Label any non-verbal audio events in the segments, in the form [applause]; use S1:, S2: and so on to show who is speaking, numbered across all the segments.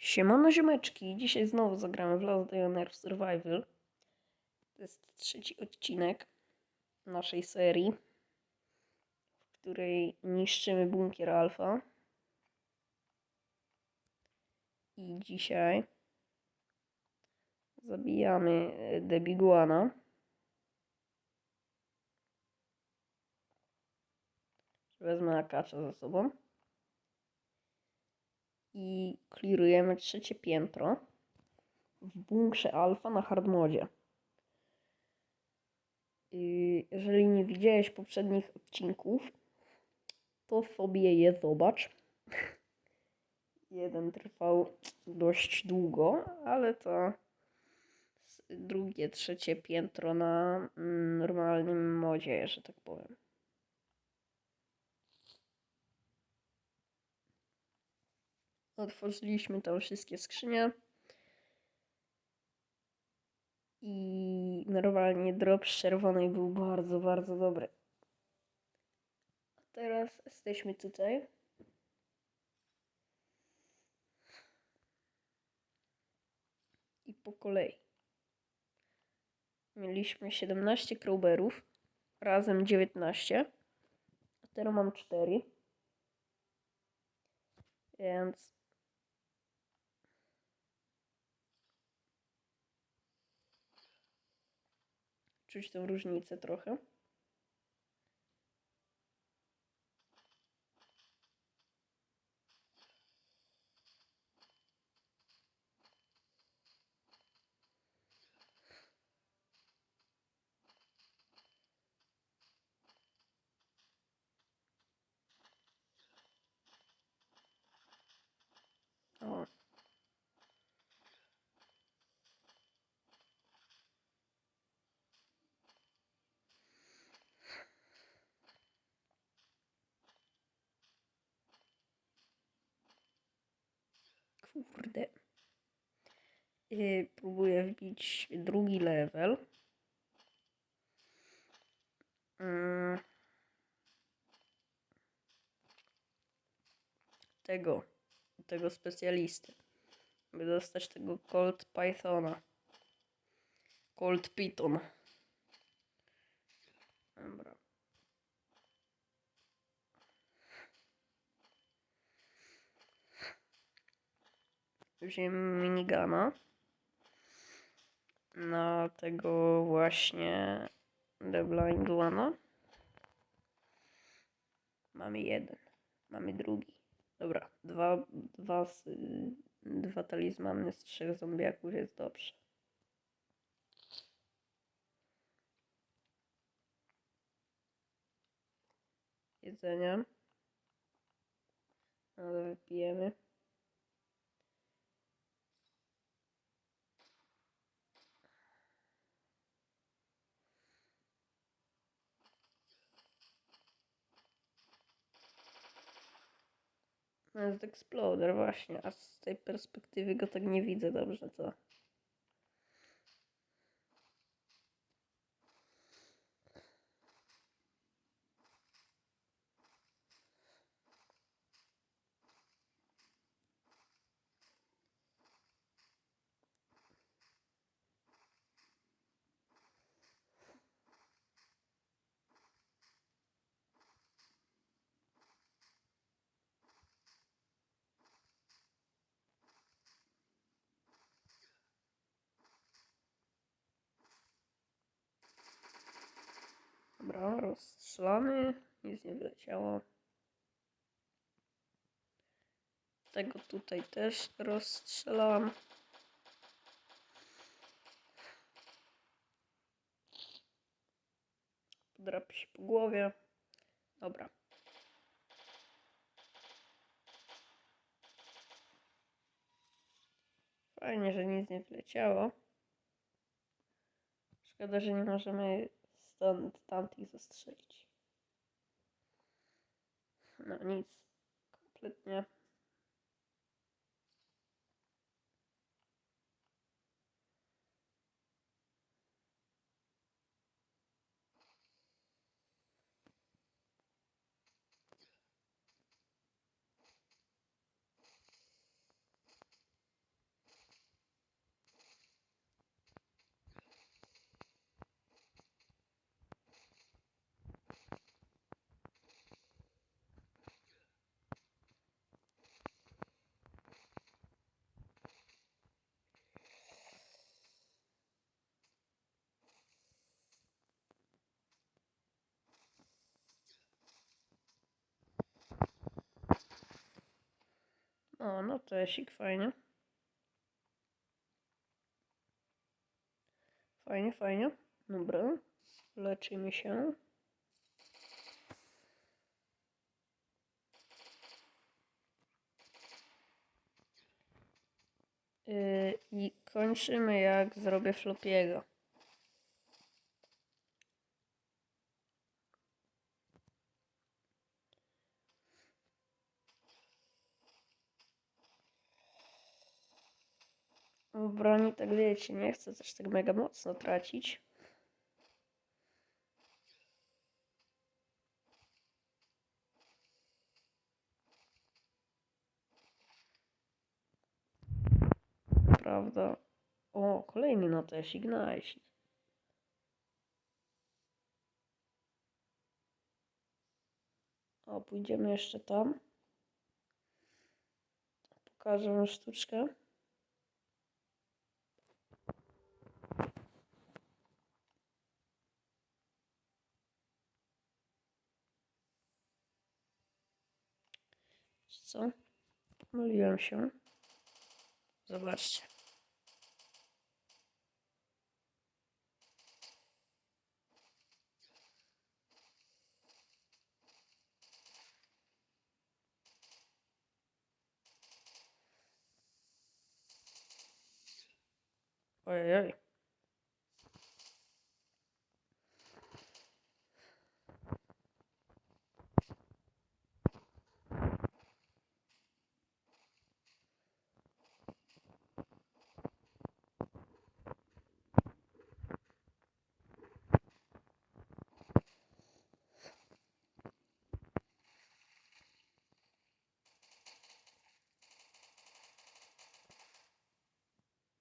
S1: Siemano ziomeczki, dzisiaj znowu zagramy w Last Day on Earth Survival. To jest trzeci odcinek naszej serii, w której niszczymy bunkier alfa. I dzisiaj zabijamy Debiguana. Wezmę akacza ze sobą i clearujemy trzecie piętro w bunkrze alfa na hardmodzie. Yy, Jeżeli nie widziałeś poprzednich odcinków, to sobie je zobacz. Jeden trwał dość długo, ale to drugie, trzecie piętro na mm, normalnym modzie, że tak powiem. Otworzyliśmy tam wszystkie skrzynie. I normalnie drop z czerwonej był bardzo, bardzo dobry. Teraz jesteśmy tutaj. I po kolei. Mieliśmy 17 crowberów, razem 19. A teraz mam 4. Więc czuć tę różnicę trochę. O. Kurde. Yy, próbuję wbić drugi level. Mm. Tego, tego specjalisty. By dostać tego Cold Pythona. Cold Python. Dobra. Wziąłem minigana na tego właśnie The Blind One'a. Mamy jeden. Mamy drugi. Dobra, dwa, dwa, dwa talizmany z trzech zombiaków jest dobrze. Jedzenie. Ale wypijemy. Jest Exploder właśnie, a z tej perspektywy go tak nie widzę dobrze, co? Dobra, rozstrzelamy. Nic nie wyleciało. Tego tutaj też rozstrzelam. Podrapi się po głowie. Dobra. Fajnie, że nic nie wleciało. Szkoda, że nie możemy stąd tamtych zastrzelić. No nic. Kompletnie. O, no tesik, fajnie. Fajnie, fajnie. Dobra. Leczymy się. Yy, I kończymy jak zrobię flopiego. Broni tak wiecie, nie chcę też tak mega mocno tracić. Prawda? O, kolejny notesik, nice. O, pójdziemy jeszcze tam. Pokażę sztuczkę. Wiecie Co? Pomyliłem się. Zobaczcie. Ojej.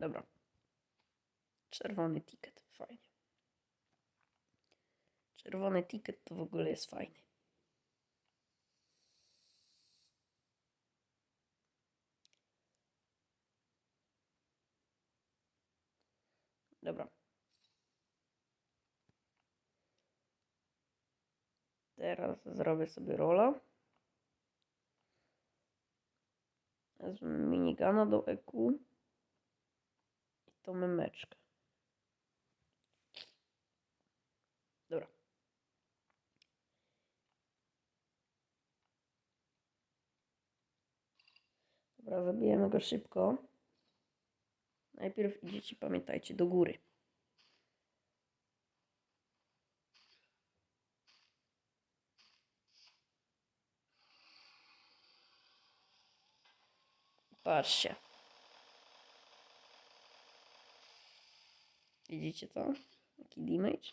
S1: Dobra. Czerwony ticket, fajnie. Czerwony ticket to w ogóle jest fajny. Dobra. Teraz zrobię sobie rola. Wezmę minigana do EQ tą memeczkę. Dobra. Dobra, zabijemy go szybko. Najpierw idziecie, pamiętajcie, do góry. Patrzcie. Widzicie to? Jaki damage?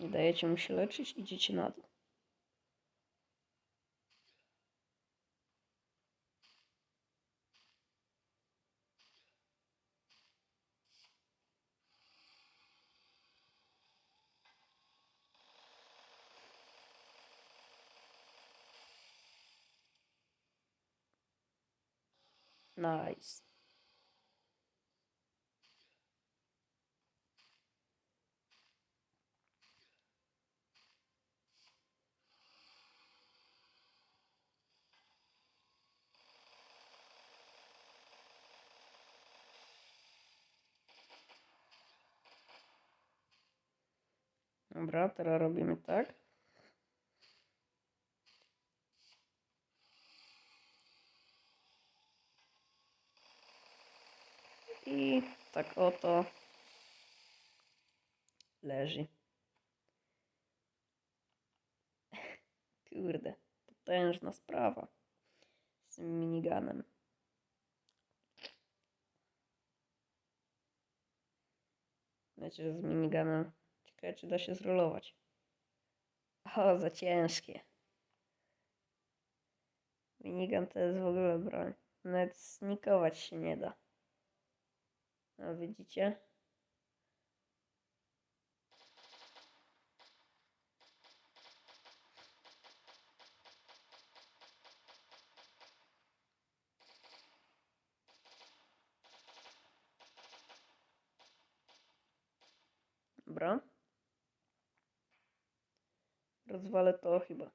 S1: Nie dajecie mu się leczyć, idziecie na dół. Nice. Dobra, teraz robimy tak. I tak oto leży. Kurde, potężna sprawa z miniganem. Wiecie, z miniganem ciekawe, czy da się zrolować. O, za ciężkie. Minigun to jest w ogóle broń. Nawet snikować się nie da. No widzicie? Dobra. Rozwalę to chyba.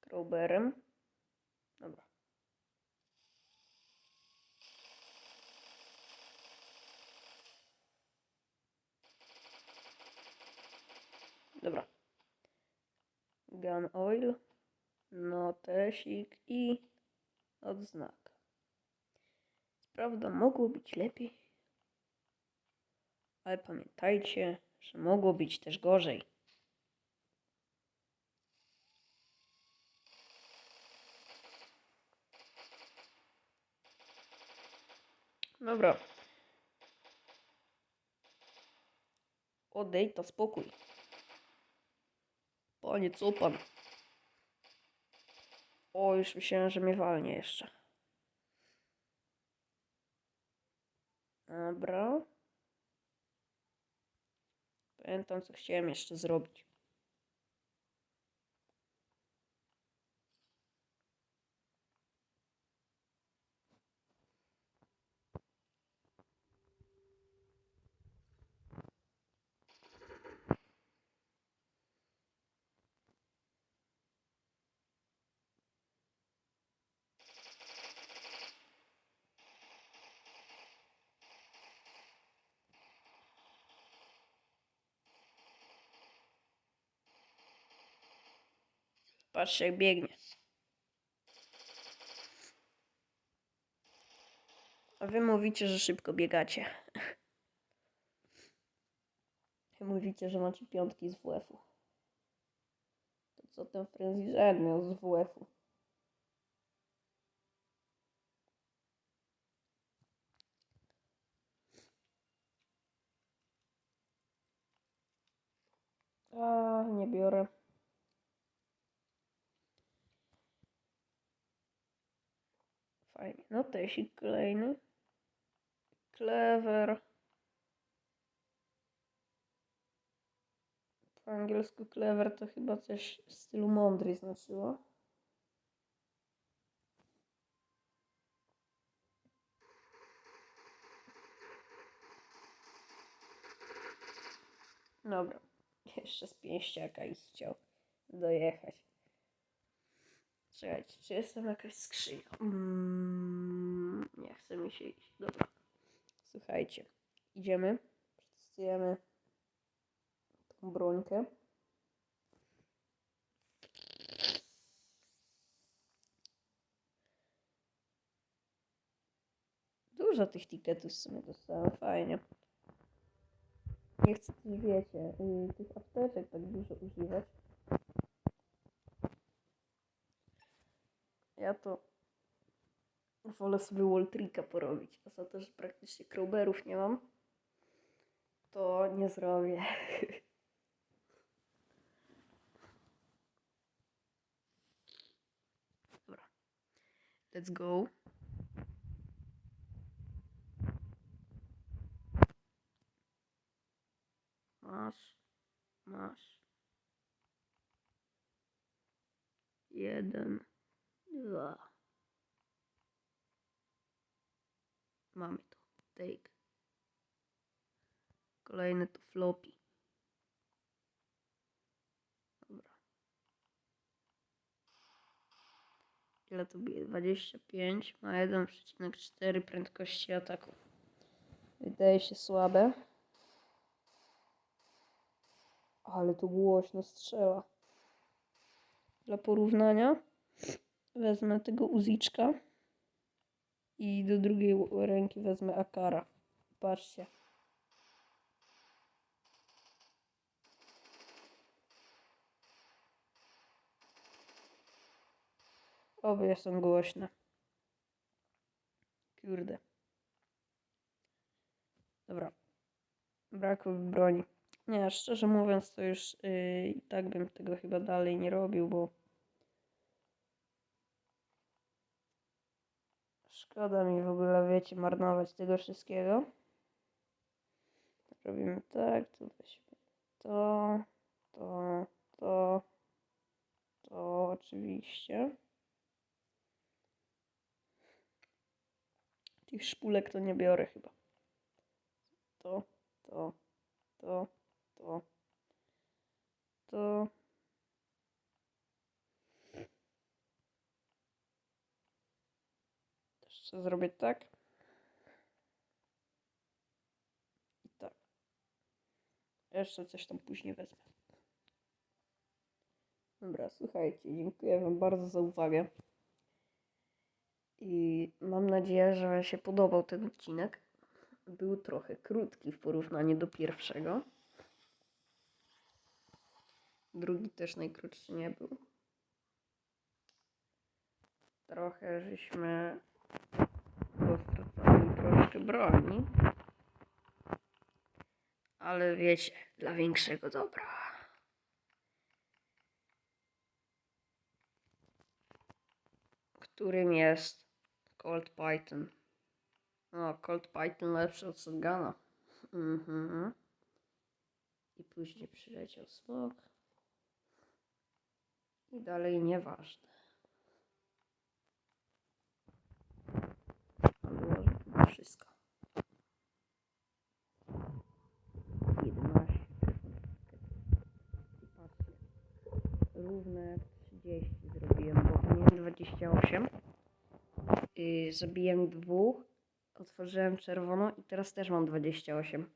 S1: Crowberem. Gun oil. Notesik i odznaka. Prawda, mogło być lepiej. Ale pamiętajcie, że mogło być też gorzej. Dobra. Odejdź to spokój. Panie, co pan? O, już myślałem, że mnie walnie jeszcze. Dobra. Pamiętam, co chciałem jeszcze zrobić. Patrzcie, jak biegnie. A wy mówicie, że szybko biegacie. [laughs] Wy mówicie, że macie piątki z WF-u. To co ten Frenzy miał z WF-u? A, nie biorę. Fajnie. No tesik kolejny. Clever. Po angielsku clever to chyba coś w stylu mądry znaczyło. Dobra. Jeszcze z pięściaka i chciał dojechać. Czekajcie, czy jestem jakaś skrzynia? Mm, nie chce mi się iść. Dobra. Słuchajcie. Idziemy. Przetestujemy tą brońkę. Dużo tych tiketów w sumie dostałem. Fajnie. Nie chcę wiecie, y, tych apteczek tak dużo używać. Ja to wolę sobie walltricka porobić. A za to, że praktycznie crowberów nie mam, to nie zrobię. [laughs] Dobra. Let's go. Masz, masz. Jeden, dwa. Mamy to. Take. Kolejny to floppy. Dobra. Ile to bije? 25 ma 1,4 prędkości ataku. Wydaje się słabe. Ale to głośno strzela. Dla porównania wezmę tego uziczka i do drugiej ręki wezmę akara. Patrzcie. Obie są głośne. Kurde. Dobra. Brakło mi broni. Nie, szczerze mówiąc, to już yy, i tak bym tego chyba dalej nie robił, bo szkoda mi w ogóle, wiecie, marnować tego wszystkiego. Robimy tak, tu weźmy to, to, to, to oczywiście. Tych szpulek to nie biorę chyba. to, to, to, to, to. Jeszcze zrobię tak. I tak. Jeszcze coś tam później wezmę. Dobra, słuchajcie, dziękuję Wam bardzo za uwagę. I mam nadzieję, że się podobał ten odcinek. Był trochę krótki w porównaniu do pierwszego. Drugi też najkrótszy nie był. Trochę żeśmy postracali troszkę broni. Ale wiecie, dla większego dobra. Którym jest Cold Python. O, Cold Python lepszy od Shotguna. Mhm. I później przyleciał smok. I dalej nieważne. Ale może to nie wszystko. 11 I patrzcie. Równe 30 zrobiłem, bo miałem 28. Yy, zabiłem dwóch. Otworzyłem czerwono i teraz też mam 28.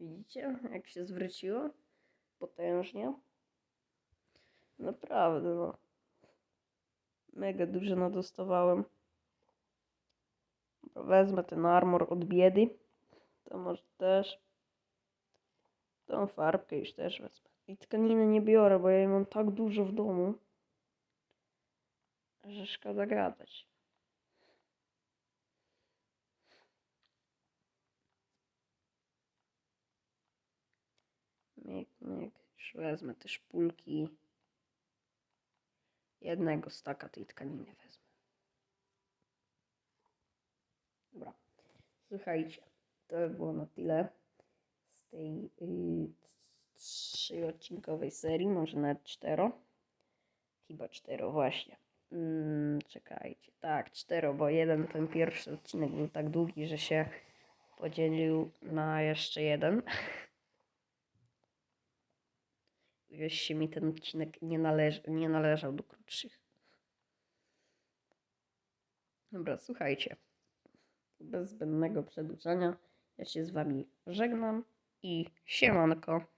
S1: Widzicie, jak się zwróciło? Potężnie. Naprawdę, no. Mega dużo nadostawałem. Wezmę ten armor od biedy. To może też. Tą farbkę już też wezmę. I tkaniny nie biorę, bo ja jej mam tak dużo w domu, że szkoda gadać. Myk, myk. Już wezmę te szpulki. Jednego staka tej tkaniny wezmę. Dobra. Słuchajcie, to by było na tyle z tej yy, serii, może nawet cztero. Chyba cztero, właśnie. Mm, czekajcie, tak, cztero, bo jeden, ten pierwszy odcinek był tak długi, że się podzielił na jeszcze jeden. [laughs] Wieście mi ten odcinek nie, należy, nie należał do krótszych. Dobra, słuchajcie. Bez zbędnego przedłużania, ja się z wami żegnam i siemanko.